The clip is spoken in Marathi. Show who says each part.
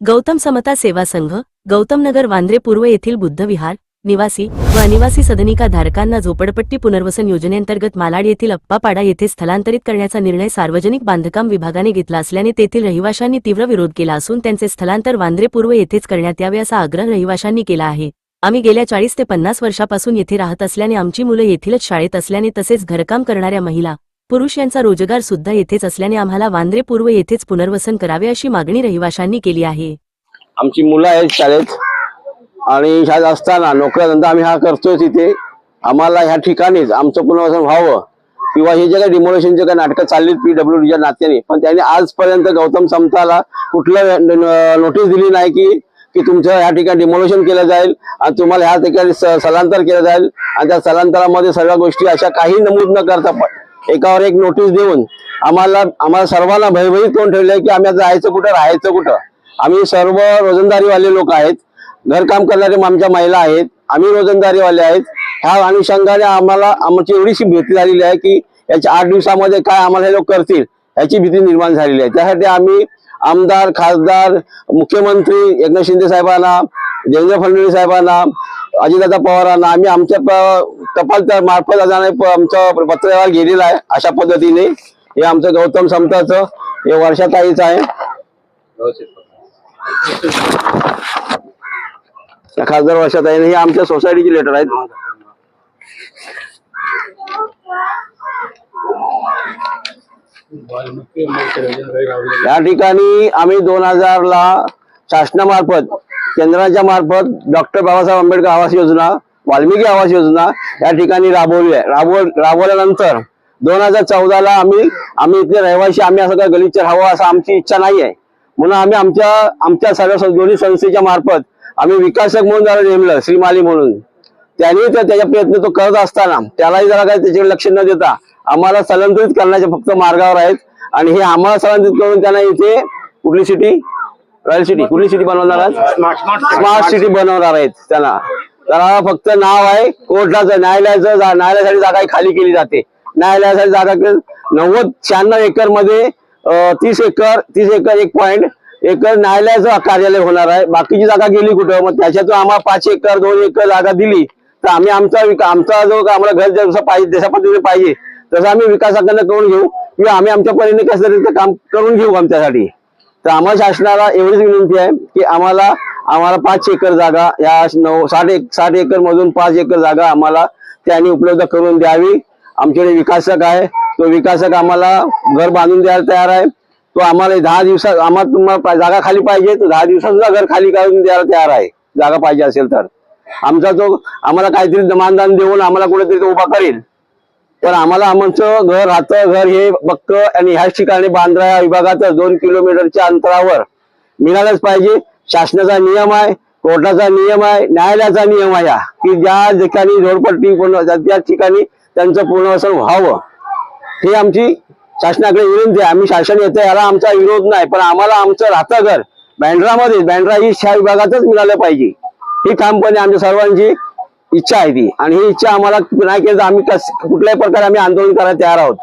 Speaker 1: गौतम समता सेवा संघ गौतमनगर वांद्रे पूर्व येथील बुद्धविहार निवासी व अनिवासी सदनिका धारकांना झोपडपट्टी पुनर्वसन योजनेअंतर्गत मालाड येथील अप्पापाडा येथे स्थलांतरित करण्याचा निर्णय सार्वजनिक बांधकाम विभागाने घेतला असल्याने तेथील रहिवाशांनी तीव्र विरोध केला असून त्यांचे स्थलांतर वांद्रे पूर्व येथेच करण्यात यावे असा आग्रह रहिवाशांनी केला आहे. आम्ही गेल्या चाळीस ते पन्नास वर्षापासून येथे राहत असल्याने आमची मुलं येथीलच शाळेत असल्याने तसेच घरकाम करणाऱ्या महिला पुरुष यांचा रोजगार सुद्धा येथेच असल्याने आम्हाला वांद्रे पूर्व येथेच पुनर्वसन करावे अशी मागणी रहिवाशांनी केली आहे.
Speaker 2: आमची मुलं आहेत शाळेत आणि शाळेत असताना नोकऱ्यानंतर आम्ही हा करतोय तिथे. आम्हाला ह्या ठिकाणीच आमचं पुनर्वसन व्हावं. किंवा हे जे काही डिमोलेशनचे काही नाटकं चालली पीडब्ल्यू डीच्या नात्याने पण त्यांनी आजपर्यंत गौतम समताला कुठलं नोटीस दिली नाही की की तुमचं ह्या ठिकाणी डिमोलेशन केलं जाईल आणि तुम्हाला ह्या ठिकाणी स- स्थलांतर केलं जाईल. आणि त्या स्थलांतरामध्ये सर्व गोष्टी अशा काही नमूद न करता पण एकावर एक नोटीस देऊन आम्हाला आम्हाला सर्वांना भयभीत करून ठेवलंय की आम्ही आता जायचं कुठं राहायचं कुठं? आम्ही सर्व रोजंदारीवाले लोक आहेत. घरकाम करणारे आमच्या महिला आहेत. आम्ही रोजंदारीवाले आहेत. ह्या अनुषंगाने आम्हाला आमची एवढीशी भीती झालेली आहे की याच्या आठ दिवसामध्ये काय आम्हाला हे लोक करतील याची भीती निर्माण झालेली आहे. त्यासाठी आम्ही आमदार खासदार मुख्यमंत्री एकनाथ शिंदे साहेबांना देवेंद्र फडणवीस साहेबांना अजितदादा पवारांना आम्ही आमच्या प- टपाल मार्फत आज आमचं पत्रव्यवहार गेलेला आहे अशा पद्धतीने. हे आमचं गौतम समताचं हे वर्षाताईचं आहे. खासदार वर्षात आहे हे आमच्या सोसायटीची लेटर आहेत. या ठिकाणी आम्ही दोन हजार ला शासनामार्फत केंद्राच्या मार्फत डॉक्टर बाबासाहेब आंबेडकर आवास योजना वाल्मिकी आवास योजना या ठिकाणी राबवली आहे राबव राबवल्यानंतर दोन हजार चौदाला आम्ही आम्ही इथले रहिवासी आम्ही असं काय गलिच्छ राहावं असं आमची इच्छा नाही आहे म्हणून आम्ही आमच्या आमच्या सर्व दोन्ही संस्थेच्या मार्फत आम्ही विकासक म्हणून जरा नेमलं श्रीमाली म्हणून. त्यांनी तर त्याचा प्रयत्न तो करत असताना त्यालाही जरा काही त्याच्याकडे लक्ष न देता आम्हाला स्थलांतरित करण्याच्या फक्त मार्गावर आहेत. आणि हे आम्हाला स्थलांतरित करून त्यांना इथे कुठली सिटी रॉयल सिटी कुठली सिटी बनवणार आहेत स्मार्ट सिटी बनवणार आहेत त्यांना त्याला फक्त नाव आहे कोर्टाचं न्यायालयाचं जा- न्यायालयासाठी जागा खाली केली जाते. न्यायालयासाठी जागा नव्वद शहाण्णव एकरमध्ये तीस एकर तीस एकर एक पॉईंट एकर न्यायालयाचं कार्यालय होणार आहे. बाकीची जागा गेली कुठं? मग त्याच्यातून आम्हाला पाच एकर दोन एकर जागा दिली तर आम्ही आमचा आमचा जो आम्हाला घर जसं पाहिजे जशा पद्धतीने पाहिजे तसं आम्ही विकासाकडनं करून घेऊ. किंवा आम्ही आमच्या परीने कसं तरी काम करून घेऊ आमच्यासाठी. तर आम्हाला शासनाला एवढीच विनंती आहे की आम्हाला आम्हाला पाच एकर जागा या नऊ साठ एक साठ एकर मधून पाच एकर जागा आम्हाला त्यांनी उपलब्ध करून द्यावी. आमच्याकडे विकासक आहे. तो विकासक आम्हाला घर बांधून द्यायला तयार आहे. तो आम्हाला दहा दिवसात आम्हाला तुम्हाला जागा खाली पाहिजे तर दहा दिवसातसुद्धा घर खाली करून द्यायला तयार आहे. जागा पाहिजे असेल तर. आमचा तो आम्हाला काहीतरी दमानदान देऊन आम्हाला कुठेतरी तो उभा करेल. पण आम्हाला आमचं घर राहतं घर हे बक्क आणि ह्याच ठिकाणी बांद्रा या विभागातच दोन किलोमीटरच्या अंतरावर मिळालंच पाहिजे. शासनाचा नियम आहे कोर्टाचा नियम आहे न्यायालयाचा नियम आहे या की ज्या ठिकाणी झोडपट्टी पूर्ण त्या ठिकाणी त्यांचं पुनर्वसन व्हावं हे आमची शासनाकडे विनंती आहे. आम्ही शासन येतो याला आमचा विरोध नाही पण आम्हाला आमचं राहतं घर. बँड्रामध्ये बँड्रा ही ह्या विभागातच मिळालं पाहिजे. ही कंपनी आमच्या सर्वांची इच्छा आहे ती. आणि ही इच्छा आम्हाला नाही केली तर आम्ही कस कुठल्याही प्रकारे आम्ही आंदोलन करायला तयार आहोत.